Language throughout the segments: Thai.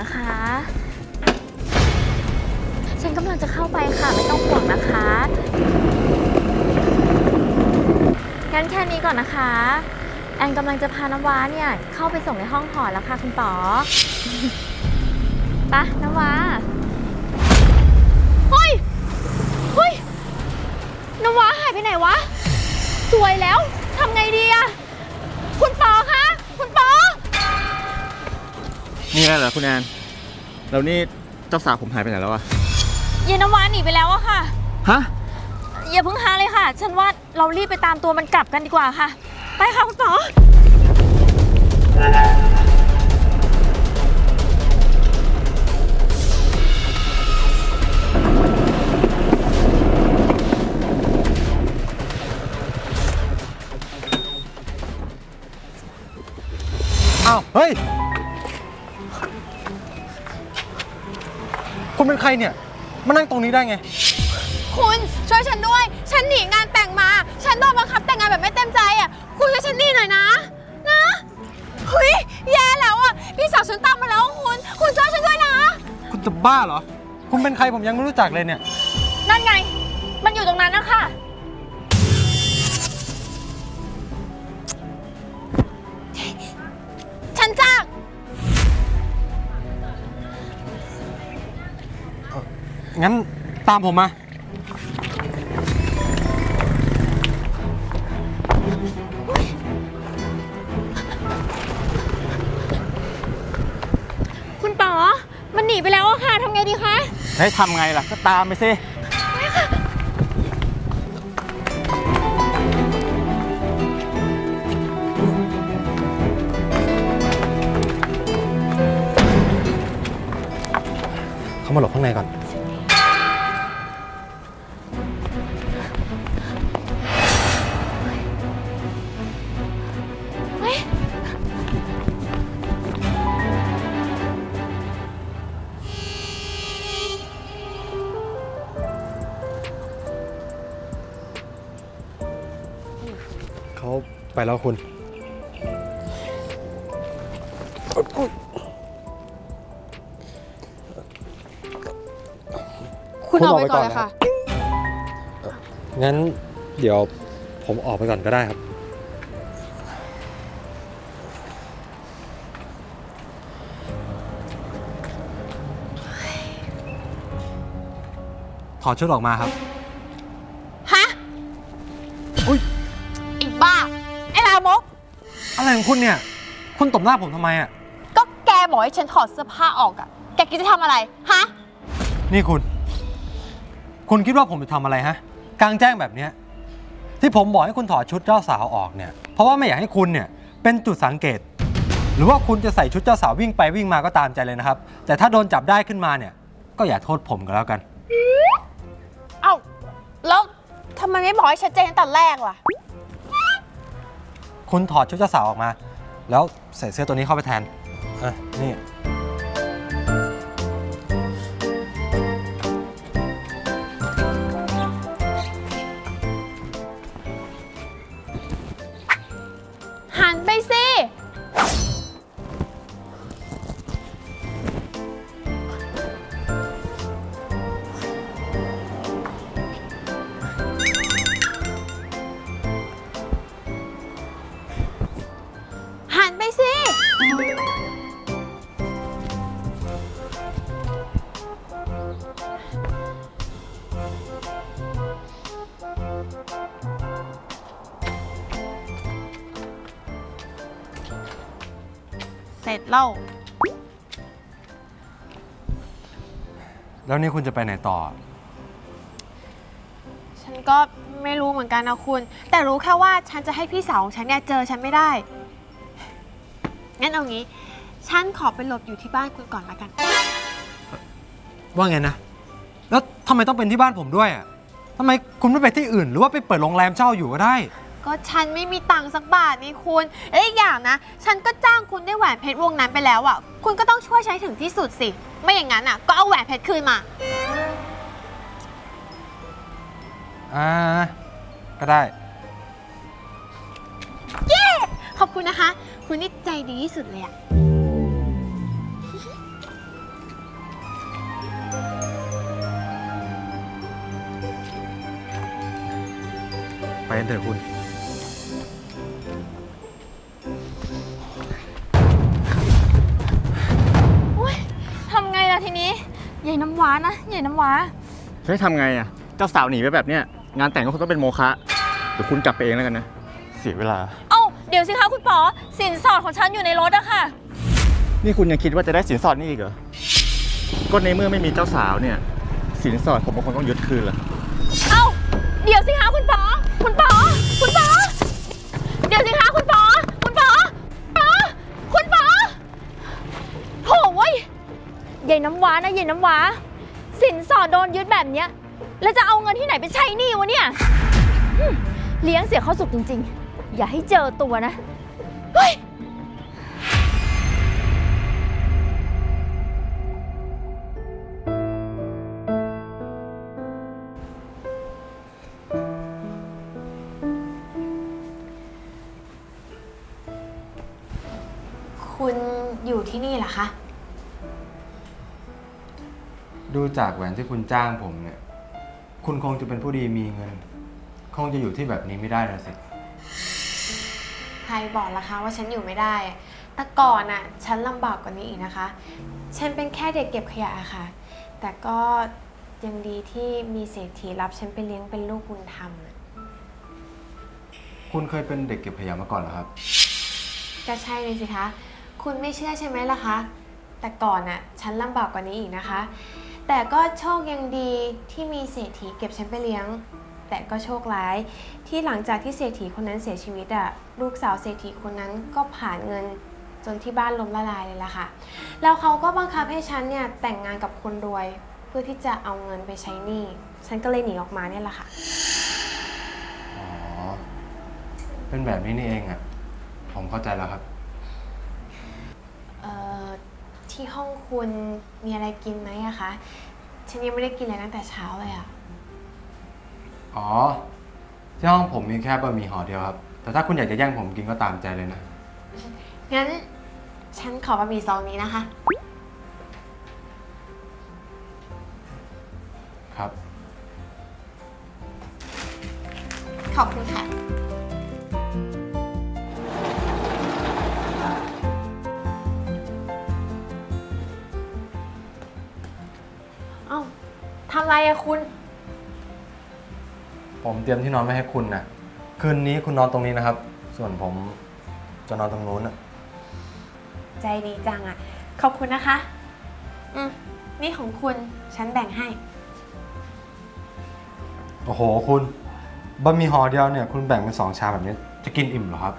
นะคะ ฉันกำลังจะเข้าไปค่ะ ไม่ต้องห่วงนะคะ งั้นแค่นี้ก่อนนะคะ แอนกำลังจะพาน้ำว้าเนี่ย เข้าไปส่งในห้องหอแล้วค่ะคุณป๋อปะน้ำว้าเฮ้ยเฮ้ยน้ำว้าหายไปไหนวะ สวยแล้วทำไงดีอะคุณป๋อคะ คุณป๋อ นี่ไงเหรอคุณแอนแล้วนี่เจ้าสาวผมหายไปไหนแล้วอะเย็นน้ำว้าหนีไปแล้วอะค่ะ ฮะ อย่าเพิ่งหาเลยค่ะ ฉันว่าเรารีบไปตามตัวมันกลับกันดีกว่าค่ะ ไปค่ะคุณป๋ออ้าวเฮ้ย คุณเป็นใครเนี่ย มานั่งตรงนี้ได้ไง คุณช่วยฉันด้วย ฉันหนีงานแต่งมา ฉันโดนบังคับแต่งงานแบบไม่เต็มใจอะ คุณช่วยฉันหนีหน่อยนะ นะเฮ้ยแย่แล้วอะ พี่สาวฉันตามมาแล้วคุณ คุณช่วยฉันด้วยนะ คุณจะบ้าเหรอ คุณเป็นใครผมยังไม่รู้จักเลยเนี่ย นั่นไง มันอยู่ตรงนั้นนะคะ งั้นตามผมมา คุณป๋อ มันหนีไปแล้วอะค่ะทำไงดีคะให้ทำไงล่ะ ก็ตามไปสิ เข้ามาหลบข้างในก่อน เขาไปแล้วคุณ คุณออกไปก่อนเลยค่ะ งั้นเดี๋ยวผมออกไปก่อนก็ได้ครับ ถอดชุดออกมาครับามก อะไรของคุณเนี่ย คุณตบหน้าผมทำไมอะ ก็แกบอกให้ฉันถอดเสื้อผ้าออกอะแกคิดจะทำอะไร ฮะ นี่คุณ คุณคิดว่าผมจะทำอะไรฮะ กลางแจ้งแบบเนี้ยที่ผมบอกให้คุณถอดชุดเจ้าสาวออกเนี่ย เพราะว่าไม่อยากให้คุณเนี่ยเป็นจุดสังเกต หรือว่าคุณจะใส่ชุดเจ้าสาววิ่งไปวิ่งมาก็ตามใจเลยนะครับ แต่ถ้าโดนจับได้ขึ้นมาเนี่ย ก็อย่าโทษผมก็แล้วกัน เอ้า แล้วทำไมไม่บอกให้ชัดเจนตั้งแต่แรกล่ะ คุณถอดชุดเจ้าสาวออกมา แล้วใส่เสื้อตัวนี้เข้าไปแทนอะนี่ ร็จแล้ว แล้วนี่คุณจะไปไหนต่อ ฉันก็ไม่รู้เหมือนกันนะคุณ แต่รู้แค่ว่าฉันจะให้พี่สาวของฉันเนี่ยเจอฉันไม่ได้ งั้นเอางี้ ฉันขอไปหลบอยู่ที่บ้านคุณก่อนละกัน ว่าไงนะ แล้วทำไมต้องเป็นที่บ้านผมด้วยอะทำไมคุณไม่ไปที่อื่น หรือว่าไปเปิดโรงแรมเช่าอยู่ก็ได้ ก็ฉันไม่มีตังค์สักบาทนี่คุณ เอ้ยอย่างนะ ฉันก็จ้างคุณได้แหวนเพชรวงนั้นไปแล้วอะ คุณก็ต้องช่วยใช้ถึงที่สุดสิ ไม่อย่างนั้นอะ ก็เอาแหวนเพชรคืนมา อ่า ก็ได้ เย้ ขอบคุณนะคะ คุณนี่ใจดีที่สุดเลยอะ ไปเถอะคุณ ใหญ่น้ำว้านะใหญ่น้ำว้าจะให้ทำไงอะ เจ้าสาวหนีไปแบบเนี้ยงานแต่งก็คงต้องเป็นโมฆะเดี๋ยวคุณกลับไปเองแล้วกันนะ เสียเวลา เอ้าเดี๋ยวสิคะคุณป๋อสินสอดของฉันอยู่ในรถอะค่ะ นี่คุณยังคิดว่าจะได้สินสอดนี่อีกเหรอ ก็ในเมื่อไม่มีเจ้าสาวเนี่ย สินสอดผมก็คงต้องยึดคืนละเอ้าเดี๋ยวสิคะคุณป๋อคุณป๋อ ใหญ่น้ำว้านะใหญ่น้ำว้า สินสอดโดนยึดแบบเนี้ยแล้วจะเอาเงินที่ไหนไปใช้หนี้วะเนี่ยหึเลี้ยงเสียเข้าสุกจริง ๆ อย่าให้เจอตัวนะ เฮ้ย คุณอยู่ที่นี่เหรอคะ จากแหวนที่คุณจ้างผมเนี่ย คุณคงจะเป็นผู้ดีมีเงิน คงจะอยู่ที่แบบนี้ไม่ได้นะสิ ใครบอกล่ะคะว่าฉันอยู่ไม่ได้ แต่ก่อนน่ะ ฉันลำบากกว่านี้อีกนะคะ ฉันเป็นแค่เด็กเก็บขยะอะค่ะ แต่ก็ยังดีที่มีเศรษฐีรับฉันไปเลี้ยงเป็นลูกบุญธรรมอะคุณเคยเป็นเด็กเก็บขยะมาก่อนเหรอครับ ก็ใช่เลยสิคะ คุณไม่เชื่อใช่ไหมล่ะคะ แต่ก่อนน่ะ ฉันลำบากกว่านี้อีกนะคะ แต่ก็โชคยังดีที่มีเศรษฐีเก็บฉันไปเลี้ยง แต่ก็โชคร้ายที่หลังจากที่เศรษฐีคนนั้นเสียชีวิตอะลูกสาวเศรษฐีคนนั้นก็ผ่านเงินจนที่บ้านล้มละลายเลยล่ะค่ะ แล้วเขาก็บังคับให้ฉันเนี่ยแต่งงานกับคนรวย เพื่อที่จะเอาเงินไปใช้หนี้ ฉันก็เลยหนีออกมาเนี่ยแหละค่ะ อ๋อ เป็นแบบนี้นี่เองอะผมเข้าใจแล้วครับ เอ่อ ที่ห้องคุณมีอะไรกินไหมอะคะ ฉันยังไม่ได้กินเลยตั้งแต่เช้าเลยอะอ๋อ ที่ห้องผมมีแค่บะหมี่ห่อเดียวครับ แต่ถ้าคุณอยากจะแย่งผมกินก็ตามใจเลยนะ งั้นฉันขอบะหมี่ซองนี้นะคะ ครับ ขอบคุณค่ะ ทำไรอะคุณ ผมเตรียมที่นอนไว้ให้คุณนะคืนนี้คุณนอนตรงนี้นะครับ ส่วนผมจะนอนตรงนู้นนะใจดีจังอะขอบคุณนะคะ อืมนี่ของคุณ ฉันแบ่งให้ โอ้โห คุณบะหมี่ห่อเดียวเนี่ย คุณแบ่งเป็นสองชามแบบนี้ จะกินอิ่มเหรอครับ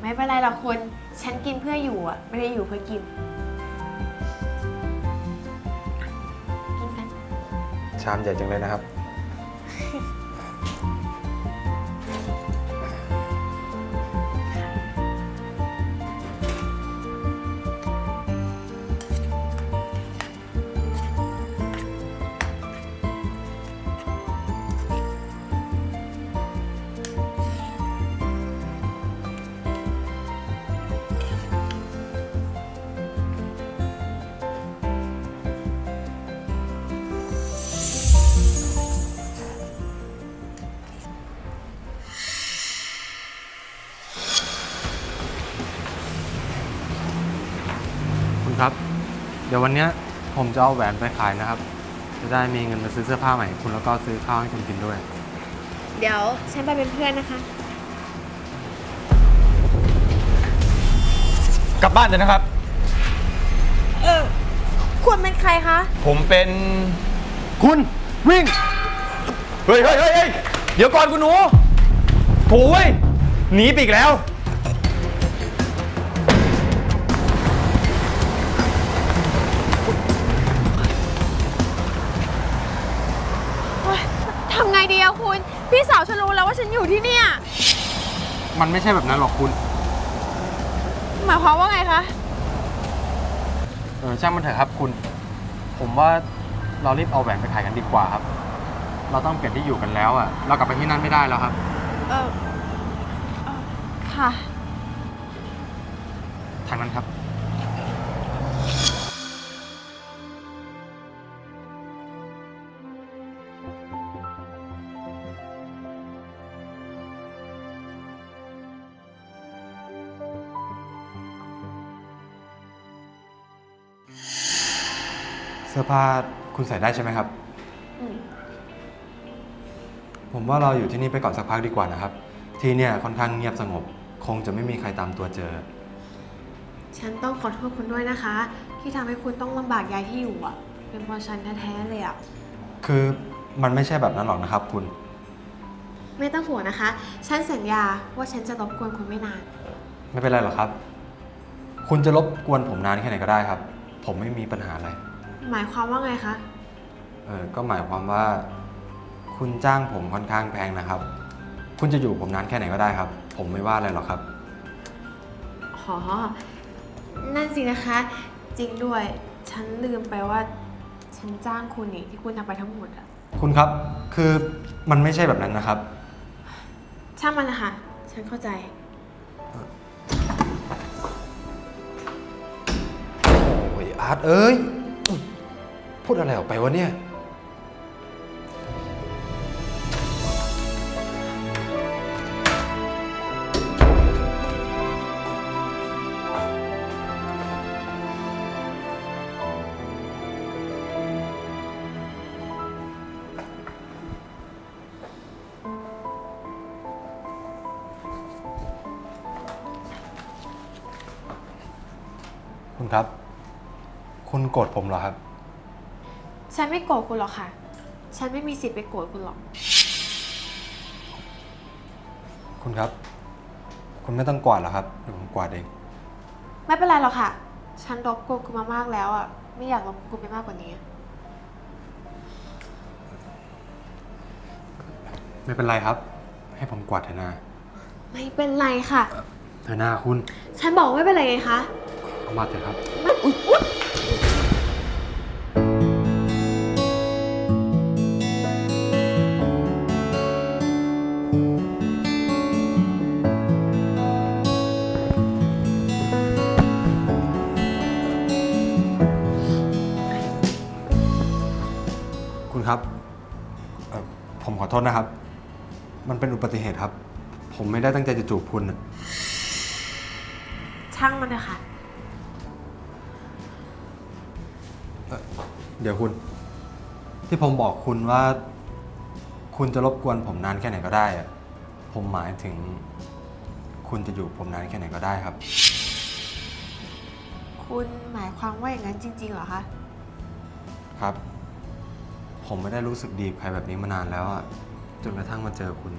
ไม่เป็นไรหรอกคุณ ฉันกินเพื่ออยู่อะไม่ได้อยู่เพื่อกิน ชามใหญ่จังเลยนะครับ เดี๋ยววันเนี้ยผมจะเอาแหวนไปขายนะครับ จะได้มีเงินมาซื้อเสื้อผ้าใหม่ให้คุณแล้วก็ซื้อข้าวให้คุณกินด้วย เดี๋ยวฉันไปเป็นเพื่อนนะคะ กลับบ้านเถอะนะครับ เออ คุณเป็นใครคะ ผมเป็น คุณวิ่ง เฮ้ยเฮ้ยเฮ้ยเฮ้ยเดี๋ยวก่อนคุณหนูโถ่เว้ยหนีไปอีกแล้ว พี่สาวฉันรู้แล้วว่าฉันอยู่ที่เนี่ย มันไม่ใช่แบบนั้นหรอกคุณ หมายความว่าไงคะ เออช่างมันเถอะครับคุณ ผมว่าเรารีบเอาแหวนไปขายกันดีกว่าครับ เราต้องเปลี่ยนที่อยู่กันแล้วอะ เรากลับไปที่นั่นไม่ได้แล้วครับ เออเอ่อค่ะ ทางนั้นครับ สื้อผ้าคุณใส่ได้ใช่ไหมครับ ผมว่าเราอยู่ที่นี่ไปก่อนสักพักดีกว่านะครับ ที่เนี่ยค่อนข้างเงียบสงบ คงจะไม่มีใครตามตัวเจอ ฉันต้องขอโทษคุณด้วยนะคะ ที่ทำให้คุณต้องลำบากย้ายที่อยู่อะ เป็นเพราะฉันแท้ๆเลยอะ คือมันไม่ใช่แบบนั้นหรอกนะครับ คุณ ไม่ต้องห่วงนะคะ ฉันสัญญาว่าฉันจะรบกวนคุณไม่นาน ไม่เป็นไรหรอกครับ คุณจะรบกวนผมนานแค่ไหนก็ได้ครับ ผมไม่มีปัญหาอะไร หมายความว่าไงคะ เออก็หมายความว่า คุณจ้างผมค่อนข้างแพงนะครับ คุณจะอยู่ผมนานแค่ไหนก็ได้ครับ ผมไม่ว่าอะไรหรอกครับ อ๋อ นั่นสินะคะ จริงด้วย ฉันลืมไปว่า ฉันจ้างคุณนี่ที่คุณทำไปทั้งหมดอะคุณครับคือมันไม่ใช่แบบนั้นนะครับ ช่างมันนะคะฉันเข้าใจ โอ้ยอาร์ตเอ้ยอุ๊ย พูดอะไรออกไปวะเนี่ย คุณครับ คุณโกรธผมเหรอครับ ฉันไม่โกรธคุณหรอกค่ะ ฉันไม่มีสิทธิ์ไปโกรธคุณหรอก คุณครับ คุณไม่ต้องกวาดหรอกครับเดี๋ยวผมกวาดเอง ไม่เป็นไรหรอกค่ะ ฉันรบกวนคุณมามากแล้วอะไม่อยากรบกวนคุณไปมากกว่านี้ ไม่เป็นไรครับ ให้ผมกวาดเถอะนาไม่เป็นไรค่ะ เถอะนาคุณ ฉันบอกว่าไม่เป็นไรไงคะเอามาเถอะครับคุณ โทษนะครับ มันเป็นอุบัติเหตุครับ ผมไม่ได้ตั้งใจจะจูบคุณน่ะช่างมันเถอะค่ะเดี๋ยวคุณ ที่ผมบอกคุณว่า คุณจะรบกวนผมนานแค่ไหนก็ได้อะผมหมายถึง คุณจะอยู่ผมนานแค่ไหนก็ได้ครับ คุณหมายความว่าอย่างนั้นจริงๆเหรอคะ ครับ ผมไม่ได้รู้สึกดีกับใครแบบนี้มานานแล้วอะจนกระทั่งมาเจอคุณ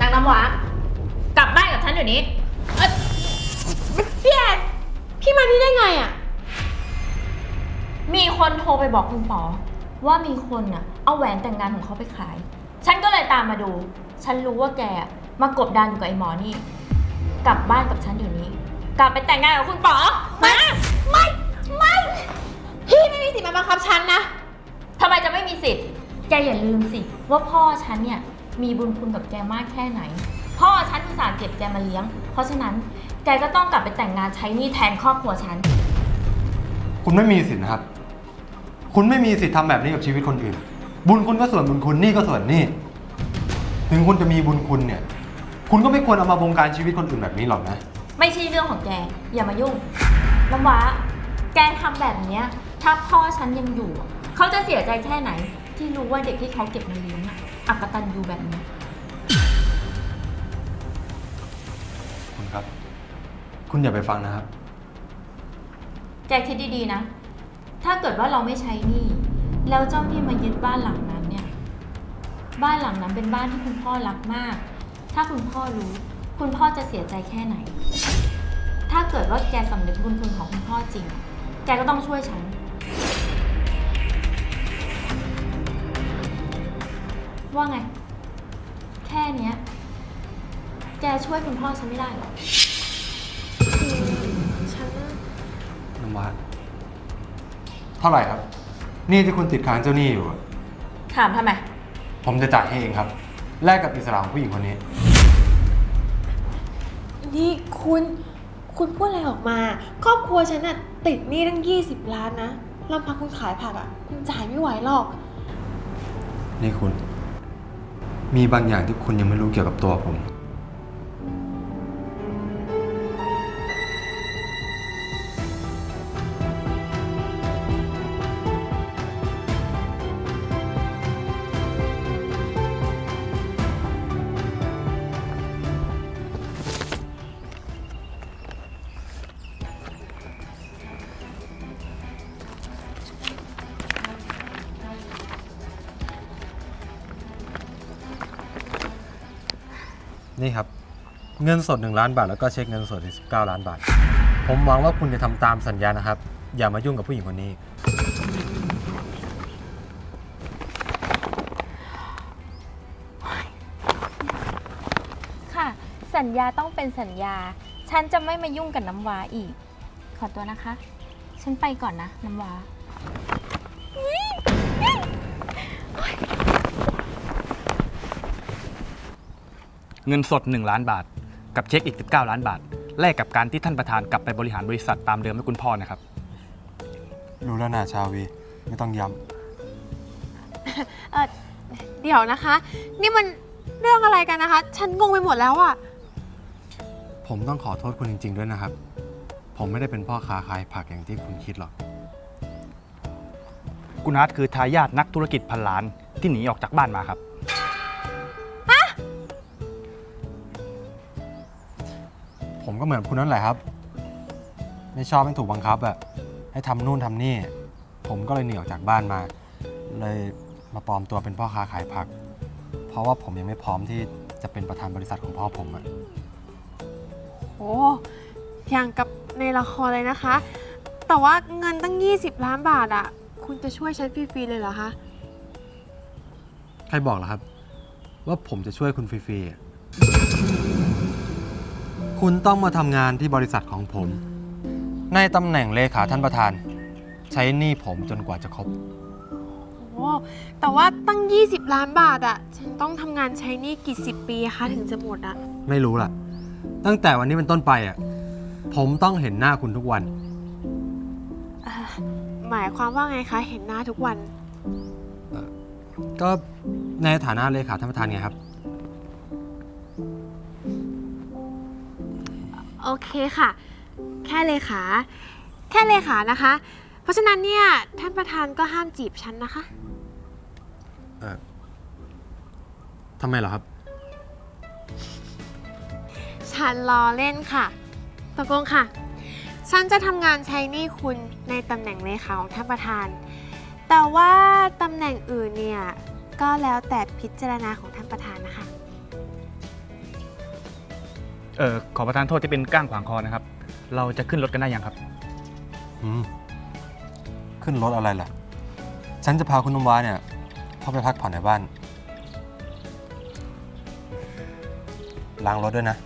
นางน้ำหวากลับบ้านกับฉันเดี๋ยวนี้พี่แอนพี่มาที่ได้ไงอะมีคนโทรไปบอกคุณปอว่ามีคนน่ะ เอาแหวนแต่งงานของเขาไปขาย ฉันก็เลยตามมาดู ฉันรู้ว่าแกมากบดานอยู่กับไอ้หมอนี่ กลับบ้านกับฉันเดี๋ยวนี้ กลับไปแต่งงานกับคุณปอมาไม่ ไม่ พี่ไม่มีสิทธิ์มาบังคับฉันนะ ทำไมจะไม่มีสิทธิ์ แกอย่าลืมสิ ว่าพ่อฉันเนี่ยมีบุญคุณกับแกมากแค่ไหน พ่อฉันอุตส่าห์เก็บแกมาเลี้ยง เพราะฉะนั้นแกก็ต้องกลับไปแต่งงานใช้หนี้แทนครอบครัวฉัน คุณไม่มีสิทธิ์นะครับ คุณไม่มีสิทธิ์ทำแบบนี้กับชีวิตคนอื่น บุญคุณก็ส่วนบุญคุณหนี่ก็ส่วนหนี่ ถึงคุณจะมีบุญคุณเนี่ย คุณก็ไม่ควรเอามาบงการชีวิตคนอื่นแบบนี้หรอกนะ ไม่ใช่เรื่องของแก อย่ามายุ่งน้ำว้า แกทำแบบเนี้ยถ้าพ่อฉันยังอยู่เขาจะเสียใจแค่ไหน ที่รู้ว่าเด็กที่เขาเก็บมาเลี้ยงอะอักตันยูแบบนี้ คุณครับ คุณอย่าไปฟังนะครับ แกคิดดีๆนะ ถ้าเกิดว่าเราไม่ใช้หนี้แล้วเจ้าหนี้มายึดบ้านหลังนั้นเนี่ย บ้านหลังนั้นเป็นบ้านที่คุณพ่อรักมาก ถ้าคุณพ่อรู้ คุณพ่อจะเสียใจแค่ไหน ถ้าเกิดว่าแกสำนึกบุญคุณของคุณพ่อจริง แกก็ต้องช่วยฉัน ว่าไง แค่เนี้ย แกช่วยคุณพ่อฉันไม่ได้หรอ ฉันน้ำวาเท่าไหร่ครับนี่ที่คุณติดค้างเจ้าหนี้อยู่อะถามทำไม ผมจะจ่ายให้เองครับ แลกกับอิสระของผู้หญิงคนนี้ นี่คุณ คุณพูดอะไรออกมา ครอบครัวฉันน่ะติดหนี้ตั้ง 20 ล้านนะลำพังคุณขายผักอะคุณจ่ายไม่ไหวหรอก นี่คุณ มีบางอย่างที่คุณยังไม่รู้เกี่ยวกับตัวผม เงินสด 1 ล้านบาท แล้วก็เช็คเงินสดอีก19 ล้านบาท ผมหวังว่าคุณจะทำตามสัญญานะครับ อย่ามายุ่งกับผู้หญิงคนนี้ ค่ะ สัญญาต้องเป็นสัญญา ฉันจะไม่มายุ่งกับน้ำว้าอีก ขอตัวนะคะ ฉันไปก่อนนะ น้ำว้า เงินสด 1 ล้านบาท กับเช็คอีก 19 ล้านบาท แลกกับการที่ท่านประธานกลับไปบริหารบริษัทตามเดิมให้คุณพ่อนะครับ รู้แล้วนะชาวี ไม่ต้องย้เออเดี๋ยวนะคะ นี่มันเรื่องอะไรกันนะคะ ฉันงงไปหมดแล้วอะำผมต้องขอโทษคุณจริง ๆ ด้วยนะครับ ผมไม่ได้เป็นพ่อค้าขายผักอย่างที่คุณคิดหรอก คุณอาร์ตคือทายาทนักธุรกิจพันล้านที่หนีออกจากบ้านมาครับ ผมก็เหมือนคุณนั่นแหละครับ ไม่ชอบให้ถูกบังคับอะให้ทำนู่นทำนี่ ผมก็เลยหนีออกจากบ้านมา เลยมาปลอมตัวเป็นพ่อค้าขายผัก เพราะว่าผมยังไม่พร้อมที่จะเป็นประธานบริษัทของพ่อผมอะโอ้อย่างกับในละครเลยนะคะ แต่ว่าเงินตั้ง 20 ล้านบาทอะคุณจะช่วยฉันฟรีๆเลยเหรอคะ ใครบอกล่ะครับ ว่าผมจะช่วยคุณฟรีๆอะ คุณต้องมาทำงานที่บริษัทของผม ในตำแหน่งเลขาท่านประธาน ใช้หนี้ผมจนกว่าจะครบ โอ้แต่ว่าตั้ง 20 ล้านบาทอะฉันต้องทำงานใช้หนี้กี่สิบปีอะคะถึงจะหมดอะไม่รู้ล่ะ ตั้งแต่วันนี้เป็นต้นไปอะ ผมต้องเห็นหน้าคุณทุกวันอ่าหมายความว่าไงคะ เห็นหน้าทุกวัน ก็ในฐานะเลขาท่านประธานไงครับ โอเคค่ะ แค่เลขาแค่เลขานะคะ เพราะฉะนั้นเนี่ยท่านประธานก็ห้ามจีบฉันนะคะ เออทำไมเหรอครับ ฉันล้อเล่นค่ะตกลงค่ะ ฉันจะทำงานใช้หนี้คุณในตำแหน่งเลขาของท่านประธาน แต่ว่าตำแหน่งอื่นเนี่ย ก็แล้วแต่พิจารณาของ เออขอประทานโทษที่เป็นก้างขวางคอนะครับ เราจะขึ้นรถกันได้ยังครับ อืมขึ้นรถอะไรล่ะ ฉันจะพาคุณนมวาเนี่ยเข้าไปพักผ่อนในบ้าน ล้างรถด้วยนะ